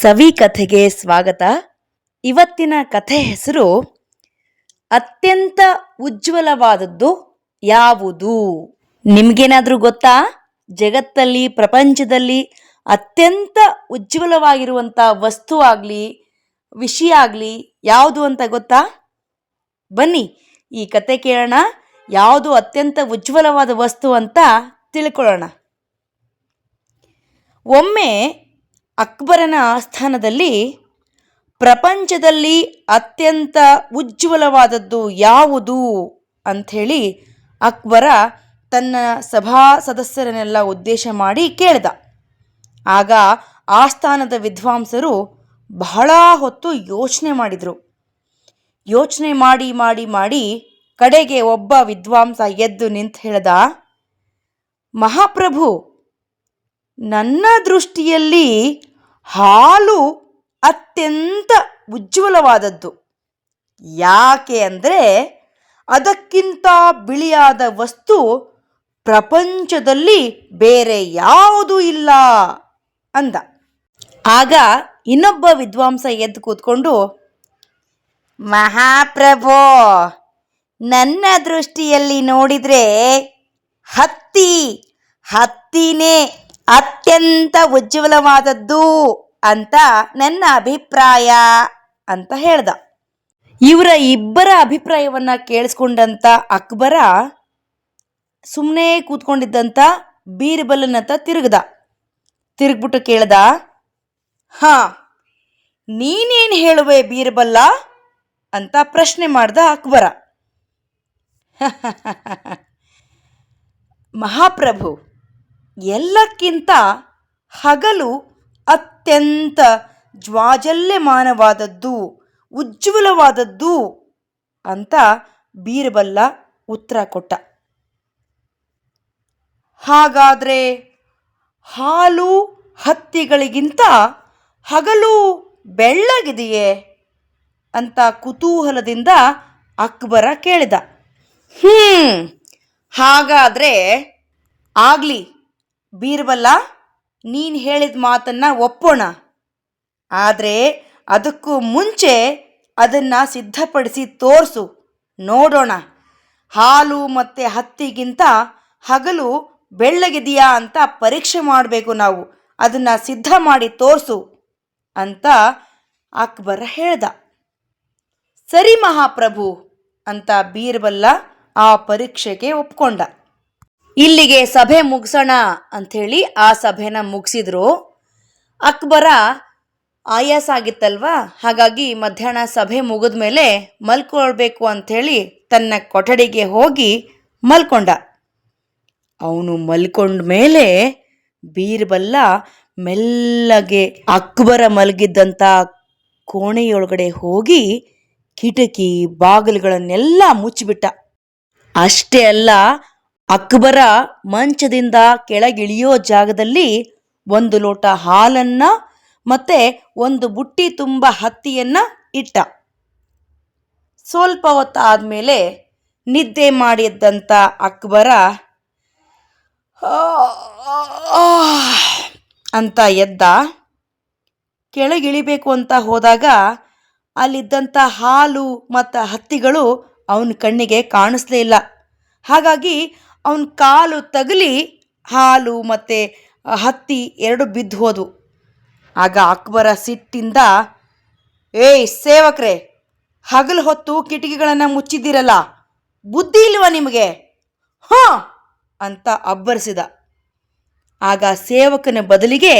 ಸವಿ ಕಥೆಗೆ ಸ್ವಾಗತ. ಇವತ್ತಿನ ಕಥೆ ಹೆಸರು ಅತ್ಯಂತ ಉಜ್ವಲವಾದದ್ದು ಯಾವುದು? ನಿಮ್ಗೇನಾದ್ರೂ ಗೊತ್ತಾ? ಜಗತ್ತಲ್ಲಿ, ಪ್ರಪಂಚದಲ್ಲಿ ಅತ್ಯಂತ ಉಜ್ವಲವಾಗಿರುವಂಥ ವಸ್ತು ಆಗಲಿ ವಿಷಯ ಆಗಲಿ ಯಾವುದು ಅಂತ ಗೊತ್ತಾ? ಬನ್ನಿ, ಈ ಕತೆ ಕೇಳೋಣ. ಯಾವುದು ಅತ್ಯಂತ ಉಜ್ವಲವಾದ ವಸ್ತು ಅಂತ ತಿಳ್ಕೊಳ್ಳೋಣ. ಒಮ್ಮೆ ಅಕ್ಬರನ ಆಸ್ಥಾನದಲ್ಲಿ ಪ್ರಪಂಚದಲ್ಲಿ ಅತ್ಯಂತ ಉಜ್ವಲವಾದದ್ದು ಯಾವುದು ಅಂಥೇಳಿ ಅಕ್ಬರ ತನ್ನ ಸಭಾ ಸದಸ್ಯರನ್ನೆಲ್ಲ ಉದ್ದೇಶ ಮಾಡಿ ಕೇಳಿದ. ಆಗ ಆಸ್ಥಾನದ ವಿದ್ವಾಂಸರು ಬಹಳ ಹೊತ್ತು ಯೋಚನೆ ಮಾಡಿದರು. ಯೋಚನೆ ಮಾಡಿ ಮಾಡಿ ಮಾಡಿ ಕಡೆಗೆ ಒಬ್ಬ ವಿದ್ವಾಂಸ ಎದ್ದು ನಿಂತು ಹೇಳ್ದ, ಮಹಾಪ್ರಭು, ನನ್ನ ದೃಷ್ಟಿಯಲ್ಲಿ ಹಾಲು ಅತ್ಯಂತ ಉಜ್ವಲವಾದದ್ದು. ಯಾಕೆ ಅಂದರೆ ಅದಕ್ಕಿಂತ ಬಿಳಿಯಾದ ವಸ್ತು ಪ್ರಪಂಚದಲ್ಲಿ ಬೇರೆ ಯಾವುದೂ ಇಲ್ಲ ಅಂದ. ಆಗ ಇನ್ನೊಬ್ಬ ವಿದ್ವಾಂಸ ಎದ್ದು ಕೂತ್ಕೊಂಡು, ಮಹಾಪ್ರಭೋ, ನನ್ನ ದೃಷ್ಟಿಯಲ್ಲಿ ನೋಡಿದರೆ ಹತ್ತಿ, ಹತ್ತಿನೇ ಅತ್ಯಂತ ಉಜ್ವಲವಾದದ್ದು. ಅಂತ ನನ್ನ ಅಭಿಪ್ರಾಯ ಅಂತ ಹೇಳ್ದ. ಇವರ ಇಬ್ಬರ ಅಭಿಪ್ರಾಯವನ್ನ ಕೇಳಿಸ್ಕೊಂಡಂಥ ಅಕ್ಬರ ಸುಮ್ಮನೆ ಕೂತ್ಕೊಂಡಿದ್ದಂಥ ಬೀರ್ಬಲನತ್ತ ತಿರುಗ್ದ. ತಿರುಗ್ಬಿಟ್ಟು ಕೇಳ್ದ, ಹಾ, ನೀನೇನು ಹೇಳುವೆ ಬೀರ್ಬಲ್ಲ ಅಂತ ಪ್ರಶ್ನೆ ಮಾಡ್ದ ಅಕ್ಬರ. ಮಹಾಪ್ರಭು, ಎಲ್ಲಕ್ಕಿಂತ ಹಗಲು ಅತ್ಯಂತ ಜ್ವಾಜಲ್ಯಮಾನವಾದದ್ದು, ಉಜ್ವಲವಾದದ್ದು ಅಂತ ಬೀರಬಲ್ಲ ಉತ್ತರ ಕೊಟ್ಟ. ಹಾಗಾದರೆ ಹಾಲು ಹತ್ತಿಗಳಿಗಿಂತ ಹಗಲು ಬೆಳ್ಳಗಿದೆಯೇ ಅಂತ ಕುತೂಹಲದಿಂದ ಅಕ್ಬರ ಕೇಳಿದ. ಹ್ಮ್, ಹಾಗಾದ್ರೆ ಆಗಲಿ, ಬೀರ್ಬಲ್ಲ ನೀನು ಹೇಳಿದ ಮಾತನ್ನ ಒಪ್ಪೋಣ. ಆದರೆ ಅದಕ್ಕೂ ಮುಂಚೆ ಅದನ್ನು ಸಿದ್ಧಪಡಿಸಿ ತೋರಿಸು. ನೋಡೋಣ. ಹಾಲು ಮತ್ತು ಹತ್ತಿಗಿಂತ ಹಗಲು ಬೆಳ್ಳಗಿದೆಯಾ ಅಂತ ಪರೀಕ್ಷೆ ಮಾಡಬೇಕು ನಾವು. ಅದನ್ನು ಸಿದ್ಧ ಮಾಡಿ ತೋರಿಸು ಅಂತ ಅಕ್ಬರ ಹೇಳ್ದ. ಸರಿ ಮಹಾಪ್ರಭು ಅಂತ ಬೀರ್ಬಲ್ಲ ಆ ಪರೀಕ್ಷೆಗೆ ಒಪ್ಕೊಂಡ. ಇಲ್ಲಿಗೆ ಸಭೆ ಮುಗಿಸೋಣ ಅಂಥೇಳಿ ಆ ಸಭೆನ ಮುಗಿಸಿದ್ರು. ಅಕ್ಬರ ಆಯಾಸ ಆಗಿತ್ತಲ್ವಾ? ಹಾಗಾಗಿ ಮಧ್ಯಾಹ್ನ ಸಭೆ ಮುಗಿದ ಮೇಲೆ ಮಲ್ಕೊಳ್ಬೇಕು ಅಂಥೇಳಿ ತನ್ನ ಕೊಠಡಿಗೆ ಹೋಗಿ ಮಲ್ಕೊಂಡ. ಅವನು ಮಲ್ಕೊಂಡ ಮೇಲೆ ಬೀರ್ಬಲ್ಲ ಮೆಲ್ಲಗೆ ಅಕ್ಬರ ಮಲಗಿದ್ದಂಥ ಕೋಣೆಯೊಳಗಡೆ ಹೋಗಿ ಕಿಟಕಿ ಬಾಗಿಲುಗಳನ್ನೆಲ್ಲ ಮುಚ್ಚಿಬಿಟ್ಟ. ಅಷ್ಟೇ ಅಲ್ಲ ಅಕ್ಬರ ಮಂಚದಿಂದ ಕೆಳಗಿಳಿಯೋ ಜಾಗದಲ್ಲಿ ಒಂದು ಲೋಟ ಹಾಲನ್ನ ಮತ್ತೆ ಒಂದು ಬುಟ್ಟಿ ತುಂಬ ಹತ್ತಿಯನ್ನ ಇಟ್ಟ. ಸ್ವಲ್ಪ ಹೊತ್ತಾದ್ಮೇಲೆ ನಿದ್ದೆ ಮಾಡಿದ್ದಂಥ ಅಕ್ಬರ ಅಂತ ಎದ್ದ. ಕೆಳಗಿಳಿಬೇಕು ಅಂತ ಹೋದಾಗ ಅಲ್ಲಿದ್ದಂಥ ಹಾಲು ಮತ್ತು ಹತ್ತಿಗಳು ಅವನ ಕಣ್ಣಿಗೆ ಕಾಣಿಸ್ಲೇ ಇಲ್ಲ. ಹಾಗಾಗಿ ಅವನ ಕಾಲು ತಗಲಿ, ಹಾಲು ಮತ್ತು ಹತ್ತಿ ಎರಡು ಬಿದ್ದು ಹೋದವು ಆಗ ಅಕ್ಬರ ಸಿಟ್ಟಿಂದ, ಏಯ್ ಸೇವಕ್ರೆ, ಹಗಲು ಹೊತ್ತು ಕಿಟಕಿಗಳನ್ನು ಮುಚ್ಚಿದ್ದೀರಲ್ಲ, ಬುದ್ಧಿ ಇಲ್ವಾ ನಿಮಗೆ? ಹಾಂ, ಅಂತ ಅಬ್ಬರಿಸಿದ. ಆಗ ಸೇವಕನ ಬದಲಿಗೆ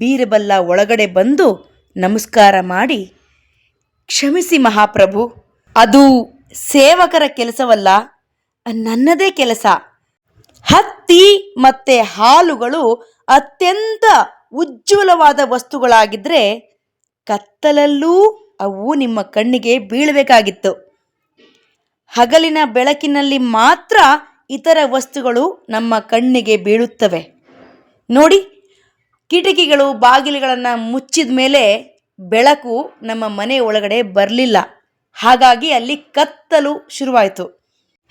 ಬೀರಬಲ್ಲ ಒಳಗಡೆ ಬಂದು ನಮಸ್ಕಾರ ಮಾಡಿ, ಕ್ಷಮಿಸಿ ಮಹಾಪ್ರಭು, ಅದು ಸೇವಕರ ಕೆಲಸವಲ್ಲ, ನನ್ನದೇ ಕೆಲಸ. ಹತ್ತಿ ಮತ್ತೆ ಹಾಲುಗಳು ಅತ್ಯಂತ ಉಜ್ವಲವಾದ ವಸ್ತುಗಳಾಗಿದ್ದರೆ ಕತ್ತಲಲ್ಲೂ ಅವು ನಿಮ್ಮ ಕಣ್ಣಿಗೆ ಬೀಳಬೇಕಾಗಿತ್ತು. ಹಗಲಿನ ಬೆಳಕಿನಲ್ಲಿ ಮಾತ್ರ ಇತರ ವಸ್ತುಗಳು ನಮ್ಮ ಕಣ್ಣಿಗೆ ಬೀಳುತ್ತವೆ. ನೋಡಿ, ಕಿಟಕಿಗಳು ಬಾಗಿಲುಗಳನ್ನು ಮುಚ್ಚಿದ ಮೇಲೆ ಬೆಳಕು ನಮ್ಮ ಮನೆ ಒಳಗಡೆ ಬರಲಿಲ್ಲ. ಹಾಗಾಗಿ ಅಲ್ಲಿ ಕತ್ತಲು ಶುರುವಾಯಿತು.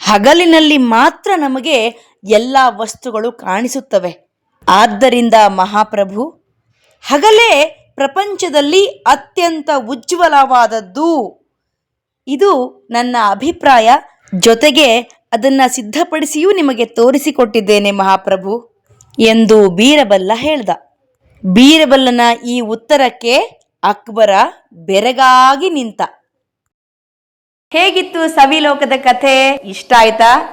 ಹಗಲಿನಲ್ಲಿ ಮಾತ್ರ ನಮಗೆ ಎಲ್ಲ ವಸ್ತುಗಳು ಕಾಣಿಸುತ್ತವೆ. ಆದ್ದರಿಂದ ಮಹಾಪ್ರಭು, ಹಗಲೇ ಪ್ರಪಂಚದಲ್ಲಿ ಅತ್ಯಂತ ಉಜ್ವಲವಾದದ್ದು. ಇದು ನನ್ನ ಅಭಿಪ್ರಾಯ. ಜೊತೆಗೆ ಅದನ್ನು ಸಿದ್ಧಪಡಿಸಿಯೂ ನಿಮಗೆ ತೋರಿಸಿಕೊಟ್ಟಿದ್ದೇನೆ ಮಹಾಪ್ರಭು ಎಂದು ಬೀರಬಲ್ಲ ಹೇಳ್ದ. ಬೀರಬಲ್ಲನ ಈ ಉತ್ತರಕ್ಕೆ ಅಕ್ಬರ ಬೆರಗಾಗಿ ನಿಂತ. ಹೇಗಿತ್ತು ಸವಿಲೋಕದ ಕಥೆ? ಇಷ್ಟ ಆಯ್ತಾ?